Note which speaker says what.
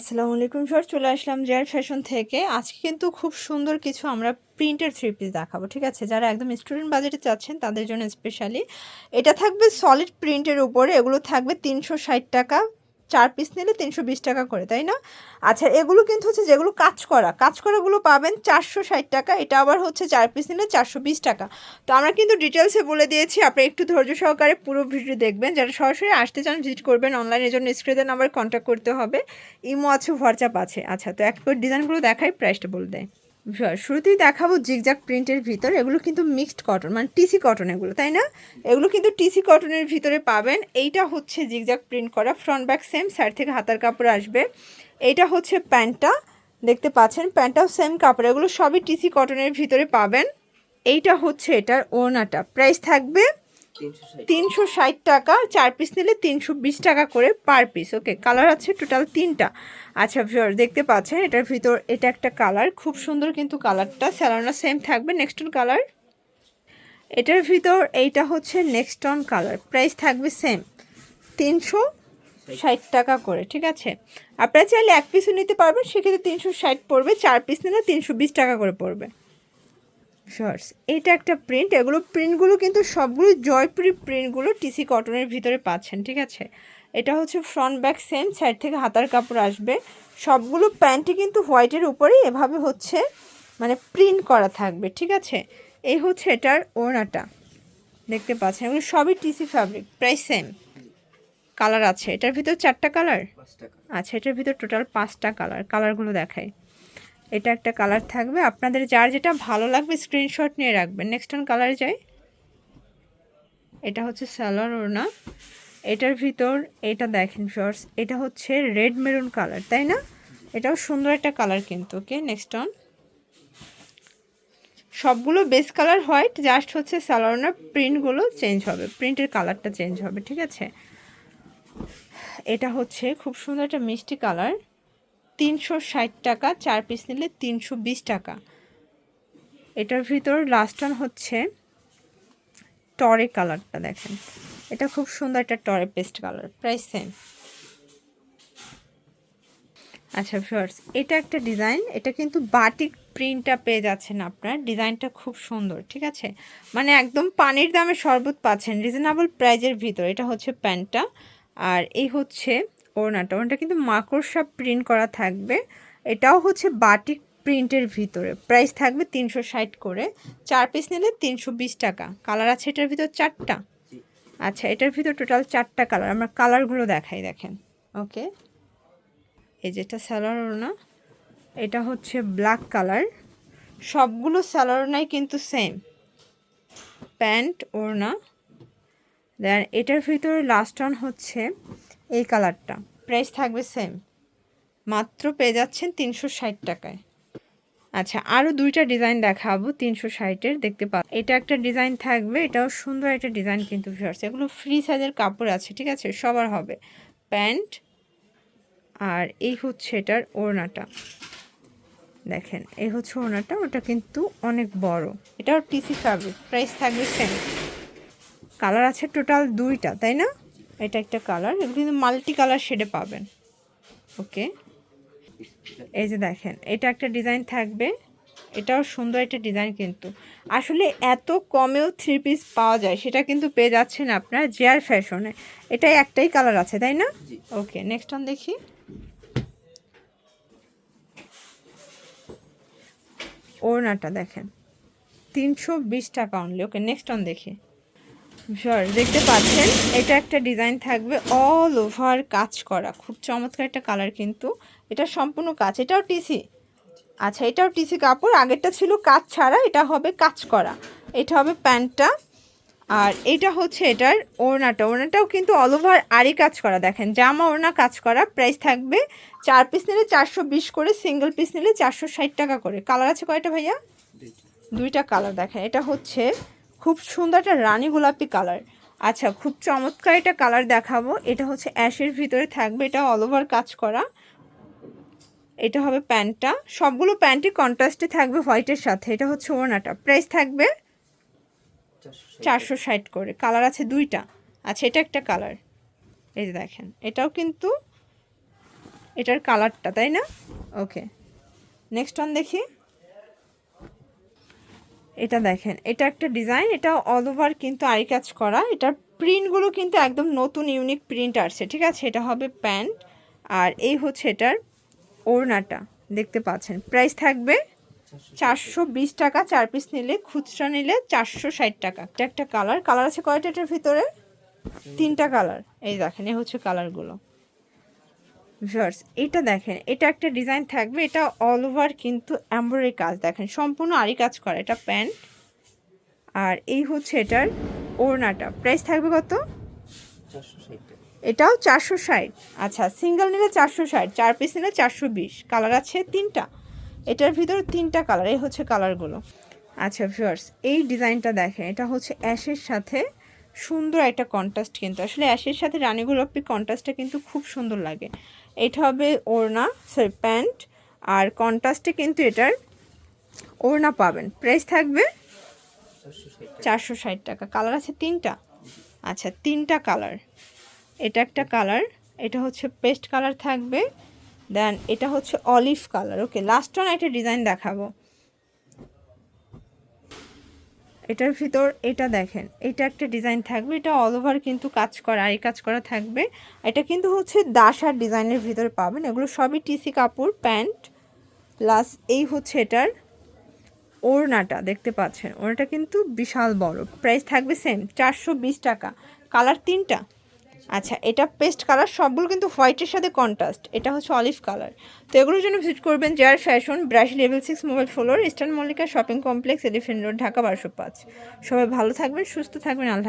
Speaker 1: আসসালামু আলাইকুম স্যার চলে আসলাম জেয়ার ফ্যাশন থেকে। আজকে কিন্তু খুব সুন্দর কিছু আমরা প্রিন্টের থ্রি পিস দেখাবো, ঠিক আছে? যারা একদম স্টুডেন্ট বাজেটে চাচ্ছেন, তাদের জন্য স্পেশালি এটা থাকবে সলিড প্রিন্টের উপরে, এগুলো থাকবে তিনশো ষাট টাকা। চার পিস নিলে তিনশো বিশ টাকা করে, তাই না? আচ্ছা এগুলো কিন্তু হচ্ছে যেগুলো কাজ করা, কাজ করাগুলো পাবেন চারশো ষাট টাকা, এটা আবার হচ্ছে চার পিস নিলে চারশো বিশ টাকা। তো আমরা কিন্তু ডিটেলসে বলে দিয়েছি, আপনি একটু ধৈর্য সহকারে পুরো ভিডিও দেখবেন, যারা সরাসরি আসতে চান ভিজিট করবেন অনলাইনের জন্য স্ক্রিনের নাম্বার কন্ট্যাক্ট করতে হবে। ইমো আছে হোয়াটসঅ্যাপ আছে। আচ্ছা তো এক ডিজাইনগুলো দেখাই প্রাইসটা বলে দেয়। শুরুতেই দেখাবো জিগজাক প্রিন্টের ভিতর। এগুলো কিন্তু মিক্সড কটন মানে টিসি কটন এগুলো, তাই না? এগুলো কিন্তু টিসি কটনের ভিতরে পাবেন। এইটা হচ্ছে জিগজাক প্রিন্ট করা ফ্রন্ট ব্যাক সেম সাইড থেকে হাতার কাপড় আসবে। এইটা হচ্ছে প্যান্টটা, দেখতে পাচ্ছেন? প্যান্টটাও সেম কাপড়, এগুলো সবই টিসি কটনের ভিতরে পাবেন। এইটা হচ্ছে এটার ওনাটা প্রাইস থাকবে তিনশো ষাট টাকা। চার পিস নিলে তিনশো বিশ টাকা করে পার পিস ওকে কালার আছে টোটাল তিনটা। আচ্ছা ভিউয়ার দেখতে পাচ্ছেন, এটার ভিতর, এটা একটা কালার খুব সুন্দর কিন্তু কালারটা স্যালোনা সেম থাকবে নেক্সট কালার এটার ভিতর, এইটা হচ্ছে নেক্সট অন কালার প্রাইস থাকবে সেম তিনশো ষাট টাকা করে, ঠিক আছে? আপনারা চাইলে এক পিসও নিতে পারবেন, সেক্ষেত্রে তিনশো ষাট পড়বে, চার পিস নিলে তিনশো বিশ টাকা করে পড়বে। শর্টস এটা একটা প্রিন্ট এগুলো প্রিন্টগুলো কিন্তু সবগুলো জয়পুরি প্রিন্টগুলো টিসি কটনের ভিতরে পাচ্ছেন ঠিক আছে? এটা হচ্ছে ফ্রন্ট ব্যাক সেম সাইড থেকে হাতার কাপড় আসবে। সবগুলো প্যান্টই কিন্তু হোয়াইটের উপরেই এভাবে হচ্ছে মানে প্রিন্ট করা থাকবে ঠিক আছে? এই হচ্ছে এটার ওড়নাটা। দেখতে পাচ্ছেন এগুলো সবই TC fabric price same colour আছে এটার ভিতর চারটা কালার আচ্ছা এটার ভিতর টোটাল পাঁচটা কালার কালারগুলো দেখায় এটা একটা কালার থাকবে। আপনাদের যার যেটা ভালো লাগবে স্ক্রিনশট নিয়ে রাখবেন। নেক্সট অন কালার যাই। এটা হচ্ছে সালোয়ার ওড়না এটার ভিতর, এটা দেখেন শর্টস এটা হচ্ছে রেড মেরুন কালার তাই না? এটাও সুন্দর একটা কালার কিন্তু ওকে নেক্সট অন সবগুলো বেস কালার হোয়াইট জাস্ট হচ্ছে সালোয়ারনার প্রিন্টগুলো চেঞ্জ হবে। প্রিন্টের কালারটা চেঞ্জ হবে, ঠিক আছে? এটা হচ্ছে খুব সুন্দর একটা মিষ্টি কালার তিনশো ষাট টাকা, চার পিস নিলে তিনশো বিশ টাকা। এটার ভিতর লাস্ট ওয়ান হচ্ছে টরে কালারটা দেখেন। এটা খুব সুন্দর একটা টরে পেস্ট কালার প্রাইস সেম আচ্ছা ভিউয়ার্স এটা একটা ডিজাইন এটা কিন্তু বাটিক প্রিন্টটা পেয়ে যাচ্ছেন আপনার। ডিজাইনটা খুব সুন্দর, ঠিক আছে? মানে একদম পানির দামে শরবত পাচ্ছেন রিজনেবল প্রাইজের ভিতর। এটা হচ্ছে প্যান্টটা, আর এই হচ্ছে ওড়নাটা। ওড়নাটা কিন্তু মাকড়সা প্রিন্ট করা থাকবে। এটাও হচ্ছে বাটিক প্রিন্টের ভিতরে। প্রাইস থাকবে তিনশো ষাট করে। চার পিস নিলে তিনশো বিশ টাকা। কালার আছে এটার ভিতর চারটা? আচ্ছা এটার ভিতর টোটাল চারটা কালার আমরা কালারগুলো দেখাই দেখেন। ওকে এই যেটা স্যালোয়ার ওড়না। এটা হচ্ছে ব্ল্যাক কালার সবগুলো স্যালোয়ার ওড়নাই কিন্তু সেম প্যান্ট ওড়না। দেন এটার ভিতরে লাস্ট অন হচ্ছে এই কালারটা। প্রাইস থাকবে সেম মাত্র পেয়ে যাচ্ছেন তিনশো ষাট টাকায়। আচ্ছা আরও দুইটা ডিজাইন দেখাবো তিনশো ষাটের দেখতে পা এটা একটা ডিজাইন থাকবে, এটাও সুন্দর একটা ডিজাইন কিন্তু ভিউয়ার্স এগুলো ফ্রি সাইজের কাপড় আছে, ঠিক আছে? সবার হবে। প্যান্ট, আর এই হচ্ছে এটার ওড়নাটা। দেখেন, এই হচ্ছে ওড়নাটা, ওটা কিন্তু অনেক বড়। এটাও টিসি ফ্যাব্রিক প্রাইস থাকবে সেম কালার আছে টোটাল দুইটা, তাই না? এটা একটা কালার এগুলো কিন্তু মাল্টি কালার শেডে পাবেন। ওকে এই যে দেখেন এটা একটা ডিজাইন থাকবে। এটাও সুন্দর একটা ডিজাইন কিন্তু। আসলে এত কমেও থ্রি পিস পাওয়া যায় সেটা কিন্তু পেয়ে যাচ্ছেন আপনার জেয়ার ফ্যাশনে এটাই একটাই কালার আছে তাই না? ওকে নেক্সট অন দেখি। ওড়নাটা দেখেন। তিনশো বিশ টাকা অনলি ওকে নেক্সট অন দেখি। শিওর দেখতে পাচ্ছেন এটা একটা ডিজাইন থাকবে অল ওভার কাজ করা। খুব চমৎকার একটা কালার কিন্তু। এটা সম্পূর্ণ কাজ এটাও টিসি আচ্ছা এটাও টিসি কাপড় আগেরটা ছিল কাজ ছাড়া এটা হবে কাজ করা। এটা হবে প্যান্টটা। আর এটা হচ্ছে এটার ওড়নাটা। ওড়নাটাও কিন্তু অল ওভার আরই কাজ করা। দেখেন জামা ওড়না কাজ করা। প্রাইস থাকবে চার পিস নিলে চারশো বিশ করে সিঙ্গেল পিস নিলে চারশো ষাট টাকা করে। কালার আছে কয়টা ভাইয়া? দুইটা। কালার দেখেন এটা হচ্ছে খুব সুন্দর একটা রানী গোলাপি কালার আচ্ছা খুব চমৎকার একটা কালার দেখাবো। এটা হচ্ছে অ্যাশের ভিতরে থাকবে, এটা অল ওভার কাজ করা। এটা হবে প্যান্টটা। সবগুলো প্যান্টই কন্ট্রাস্টে থাকবে হোয়াইটের সাথে। এটা হচ্ছে ওনাটা প্রাইস থাকবে চারশো ষাট করে। কালার আছে দুইটা। আচ্ছা এটা একটা কালার এই যে দেখেন, এটাও কিন্তু এটার কালারটা তাই না? ওকে নেক্সট ওয়ান দেখি। এটা দেখেন, এটা একটা ডিজাইন, এটা অল ওভার কিন্তু আই কাজ করা। এটার প্রিন্টগুলো কিন্তু একদম নতুন ইউনিক প্রিন্ট আসছে, ঠিক আছে? এটা হবে প্যান্ট আর এই হচ্ছে এটার ওড়নাটা, দেখতে পাচ্ছেন। প্রাইস থাকবে চারশো বিশ টাকা, চার পিস নিলে, খুচরা নিলে চারশো ষাট টাকা। এটা একটা কালার কালার আছে কয়টা এটার ভিতরে? তিনটা কালার এই দেখেন, এই হচ্ছে কালারগুলো ভিউয়ার্স এটা দেখেন এটা একটা ডিজাইন থাকবে এটা অল ওভার কিন্তু এমব্রয়ডারি কাজ দেখেন সম্পূর্ণ আরই কাজ করা এটা প্যান্ট। আর এই হচ্ছে এটার ওড়নাটা প্রাইস থাকবে কত? এটাও চারশো ষাট। আচ্ছা সিঙ্গেল নিলে চারশো ষাট চার পিস নিলে চারশো বিশ কালার আছে তিনটা। এটার ভিতরে তিনটা কালার এই হচ্ছে কালারগুলো আচ্ছা ভিউয়ার্স এই ডিজাইনটা দেখেন এটা হচ্ছে অ্যাশের সাথে সুন্দর একটা কন্ট্রাস্ট কিন্তু আসলে অ্যাশের সাথে রানী গোলাপি কন্ট্রাস্টটা কিন্তু খুব সুন্দর লাগে। এটা হবে ওড়না সরি প্যান্ট আর কন্ট্রাস্টে কিন্তু এটার ওড়না পাবেন। প্রাইস থাকবে
Speaker 2: চারশো ষাট টাকা।
Speaker 1: কালার আছে তিনটা? আচ্ছা তিনটা কালার এটা একটা কালার এটা হচ্ছে পেস্ট কালার থাকবে দেন এটা হচ্ছে olive colour okay last one একটা ডিজাইন দেখাবো। এটার ভিতর এটা দেখেন, এটা একটা ডিজাইন থাকবে, এটা অল ওভার কিন্তু কাজ করা, আর কাজ করা থাকবে। এটা কিন্তু হচ্ছে দাসার ডিজাইনের ভিতরে পাবেন, এগুলো সবই টিসি কাপড় প্যান্ট প্লাস এই হচ্ছে এটার ওড়নাটা, দেখতে পাচ্ছেন? ওড়নাটা কিন্তু বিশাল বড় প্রাইস থাকবে সেম চারশো বিশ টাকা। কালার তিনটা? আচ্ছা এটা পেস্ট কালার সবগুলো কিন্তু হোয়াইটের সাথে কন্ট্রাস্ট এটা হচ্ছে অলিভ কালার তো এগুলোর জন্য ভিজিট করবেন জেয়ার fashion brush level six mobile floor eastern Mallika shopping complex elephant road Dhaka বারোশো পাঁচ। সবাই ভালো থাকবেন, সুস্থ থাকবেন, আল্লাহ